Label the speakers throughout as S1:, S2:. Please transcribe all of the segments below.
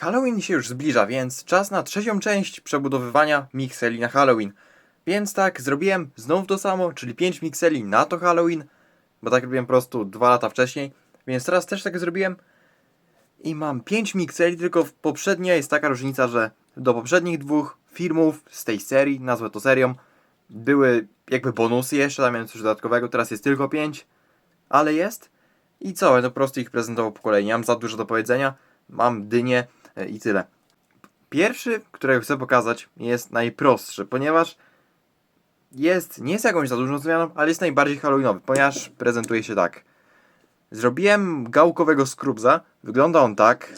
S1: Halloween się już zbliża, więc czas na trzecią część przebudowywania mikseli na Halloween. Więc tak, zrobiłem znów to samo, czyli 5 mikseli na to Halloween, bo tak robiłem po prostu 2 lata wcześniej, więc teraz też tak zrobiłem. I mam 5 mikseli, tylko w poprzedniej jest taka różnica, że do poprzednich dwóch filmów z tej serii, nazwę to serią, były jakby bonusy jeszcze, tam miałem coś dodatkowego, teraz jest tylko 5, ale jest. I co, będę po prostu ich prezentował po kolei, nie mam za dużo do powiedzenia, mam dynię e, i tyle. Pierwszy, którego chcę pokazać, jest najprostszy, ponieważ jest, nie jest jakąś za dużą zmianą, ale jest najbardziej halloweenowy, ponieważ prezentuje się tak. Zrobiłem gałkowego skrubza, wygląda on tak.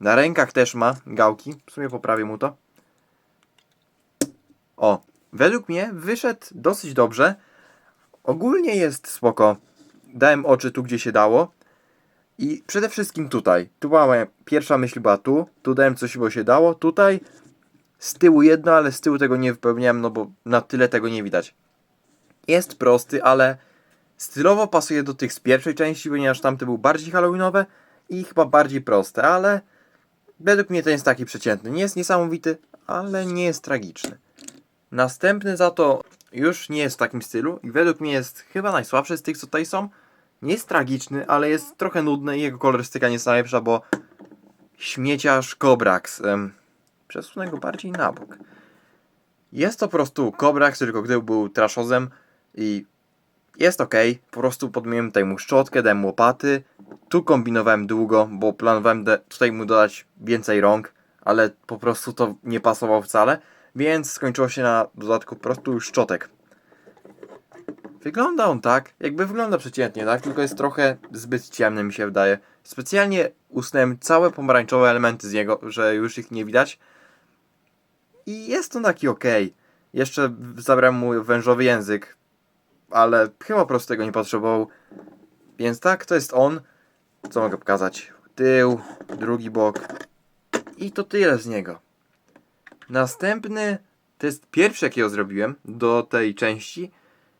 S1: Na rękach też ma gałki, w sumie poprawię mu to. O, według mnie wyszedł dosyć dobrze. Ogólnie jest spoko. Dałem oczy tu, gdzie się dało. I przede wszystkim tutaj. Tu była moja pierwsza myśl była tu. Tu dałem coś, bo się dało. Tutaj z tyłu jedno, ale z tyłu tego nie wypełniałem, no bo na tyle tego nie widać. Jest prosty, ale stylowo pasuje do tych z pierwszej części, ponieważ tamte był bardziej halloweenowe i chyba bardziej proste, ale według mnie ten jest taki przeciętny. Nie jest niesamowity, ale nie jest tragiczny. Następny za to już nie jest w takim stylu i według mnie jest chyba najsłabszy z tych, co tutaj są. Nie jest tragiczny, ale jest trochę nudny i jego kolorystyka nie jest najlepsza, bo śmieciarz Kobrax. Przesunę go bardziej na bok. Jest to po prostu Kobrax, tylko gdy był traszozem i jest ok. Po prostu podmieniłem tutaj mu szczotkę, dałem łopaty. Tu kombinowałem długo, bo planowałem tutaj mu dodać więcej rąk, ale po prostu to nie pasowało wcale, więc skończyło się na dodatku po prostu szczotek. Wygląda on tak, jakby wygląda przeciętnie, tak? Tylko jest trochę zbyt ciemny mi się wydaje. Specjalnie usunąłem całe pomarańczowe elementy z niego, że już ich nie widać. I jest on taki ok. Jeszcze zabrałem mu wężowy język, ale chyba po prostu tego nie potrzebował. Więc tak, to jest on. Co mogę pokazać? Tył, drugi bok. I to tyle z niego. Następny to jest pierwszy, jakiego zrobiłem do tej części.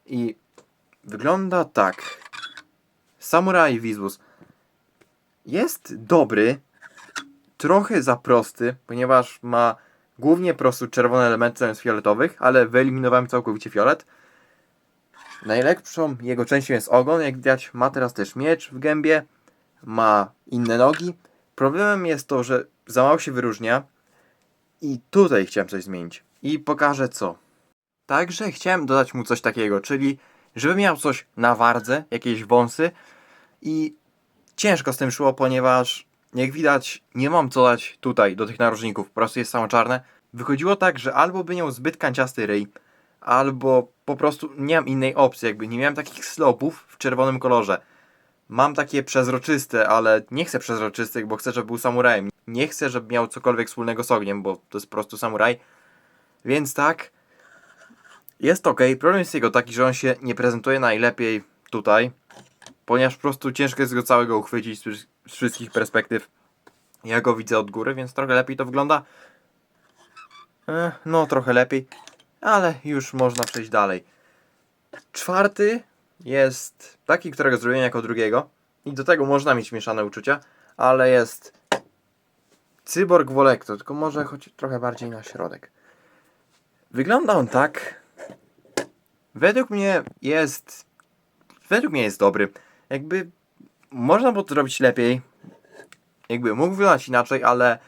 S1: I wygląda tak. Samurai Wizbus. Jest dobry, trochę za prosty, ponieważ ma głównie prostu czerwone elementy zamiast fioletowych, ale wyeliminowałem całkowicie fiolet. Najlepszą jego częścią jest ogon, jak widać ma teraz też miecz w gębie, ma inne nogi. Problemem jest to, że za mało się wyróżnia i tutaj chciałem coś zmienić i pokażę co. Także chciałem dodać mu coś takiego, czyli żeby miał coś na wardze, jakieś wąsy i ciężko z tym szło, ponieważ jak widać nie mam co dać tutaj do tych narożników, po prostu jest samo czarne. Wychodziło tak, że albo by miał zbyt kanciasty ryj, albo po prostu nie mam innej opcji, jakby nie miałem takich slopów w czerwonym kolorze. Mam takie przezroczyste, ale nie chcę przezroczystych, bo chcę, żeby był samurajem. Nie chcę, żeby miał cokolwiek wspólnego z ogniem, bo to jest po prostu samuraj. Więc tak, jest ok. Problem jest jego taki, że on się nie prezentuje najlepiej tutaj, ponieważ po prostu ciężko jest go całego uchwycić z, wszy- z wszystkich perspektyw. Ja go widzę od góry, więc trochę lepiej to wygląda. E, no, trochę lepiej, ale już można przejść dalej. Czwarty jest taki, którego zrobiłem jako drugiego. I do tego można mieć mieszane uczucia, ale jest Cyborg Wolekto, tylko może choć trochę bardziej na środek. Wygląda on tak. Według mnie jest. Według mnie jest dobry. Jakby można było to zrobić lepiej. Jakby mógł wyglądać inaczej, ale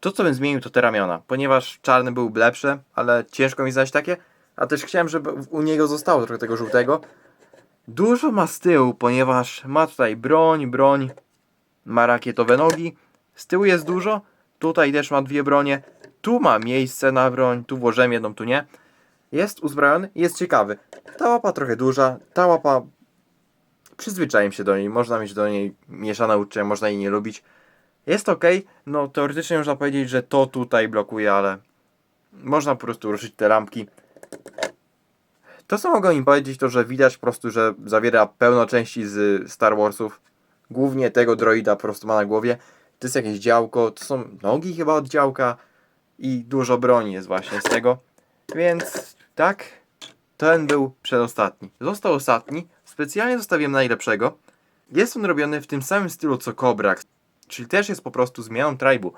S1: to co bym zmienił to te ramiona. Ponieważ czarny był lepszy, ale ciężko mi znaleźć takie. A też chciałem, żeby u niego zostało trochę tego żółtego. Dużo ma z tyłu, ponieważ ma tutaj broń, broń, ma rakietowe nogi. Z tyłu jest dużo, tutaj też ma dwie bronie. Tu ma miejsce na broń, tu włożyłem jedną, tu nie. Jest uzbrojony, jest ciekawy. Ta łapa trochę duża, ta łapa przyzwyczaiłem się do niej, można mieć do niej mieszane uczucia, można jej nie lubić. Jest ok, no teoretycznie można powiedzieć, że to tutaj blokuje, ale można po prostu ruszyć te lampki. To co mogę im powiedzieć, to że widać po prostu, że zawiera pełno części z Star Warsów. Głównie tego droida po prostu ma na głowie. To jest jakieś działko, to są nogi chyba od działka i dużo broni jest właśnie z tego. Więc tak, ten był przedostatni. Został ostatni, specjalnie zostawiłem najlepszego. Jest on robiony w tym samym stylu co Kobrax, czyli też jest po prostu zmianą tribu.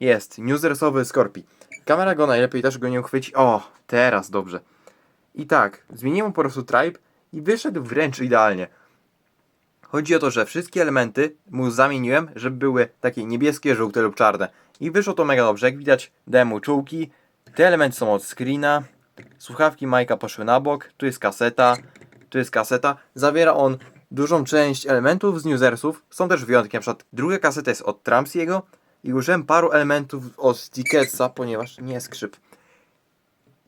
S1: Jest, newsresowy Scorpi. Kamera go najlepiej też go nie uchwyci. O, teraz dobrze. I tak, zmieniłem po prostu tribe i wyszedł wręcz idealnie. Chodzi o to, że wszystkie elementy mu zamieniłem, żeby były takie niebieskie, żółte lub czarne. I wyszło to mega dobrze. Jak widać, demu czułki. Te elementy są od screena. Słuchawki Majka poszły na bok. Tu jest kaseta. Tu jest kaseta. Zawiera on dużą część elementów z newslersów. Są też wyjątki. Na przykład druga kaseta jest od Trumpsiego. I użyłem paru elementów od Ticketsa, ponieważ nie skrzyp.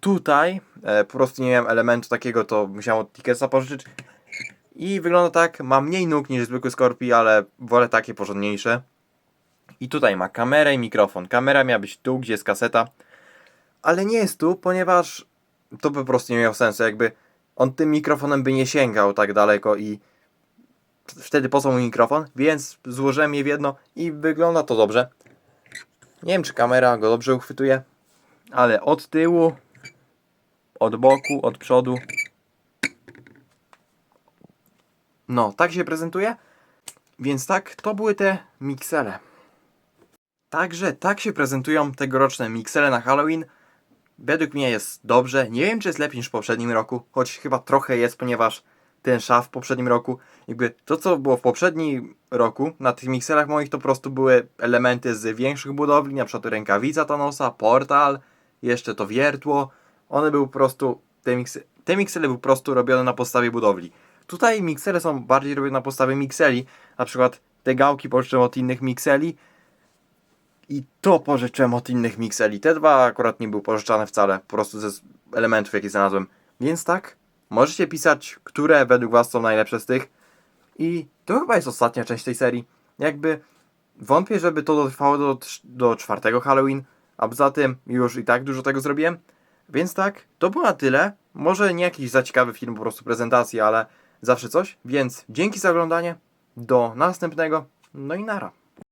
S1: Tutaj e, po prostu nie miałem elementu takiego, to musiałem od Ticketsa pożyczyć. I wygląda tak, ma mniej nóg niż zwykły Scorpi, ale wolę takie porządniejsze. I tutaj ma kamerę i mikrofon. Kamera miała być tu, gdzie jest kaseta, ale nie jest tu, ponieważ to by po prostu nie miało sensu. Jakby on tym mikrofonem by nie sięgał tak daleko i wtedy po co mikrofon, więc złożyłem je w jedno i wygląda to dobrze. Nie wiem, czy kamera go dobrze uchwytuje, ale od tyłu, od boku, od przodu. No, tak się prezentuje. Więc tak, to były te miksele. Także tak się prezentują tegoroczne miksele na Halloween. Według mnie jest dobrze. Nie wiem, czy jest lepiej niż w poprzednim roku, choć chyba trochę jest, ponieważ ten szaf w poprzednim roku, jakby to, co było w poprzednim roku, na tych mikselach moich to po prostu były elementy z większych budowli, na przykład rękawica Thanosa, portal, jeszcze to wiertło. One były po prostu, te, miksy, te miksele były po prostu robione na podstawie budowli. Tutaj miksele są bardziej robione na podstawie mikseli, na przykład te gałki pożyczyłem od innych mikseli, i to pożyczyłem od innych mikseli. Te dwa akurat nie były pożyczane wcale, po prostu ze elementów, jakie znalazłem. Więc tak, możecie pisać, które według Was są najlepsze z tych. I to chyba jest ostatnia część tej serii. Jakby wątpię, żeby to dotrwało do, do czwartego Halloween, a poza tym już i tak dużo tego zrobiłem. Więc tak, to było na tyle. Może nie jakiś za ciekawy film, po prostu prezentacja, ale zawsze coś. Więc dzięki za oglądanie. Do następnego. No i nara.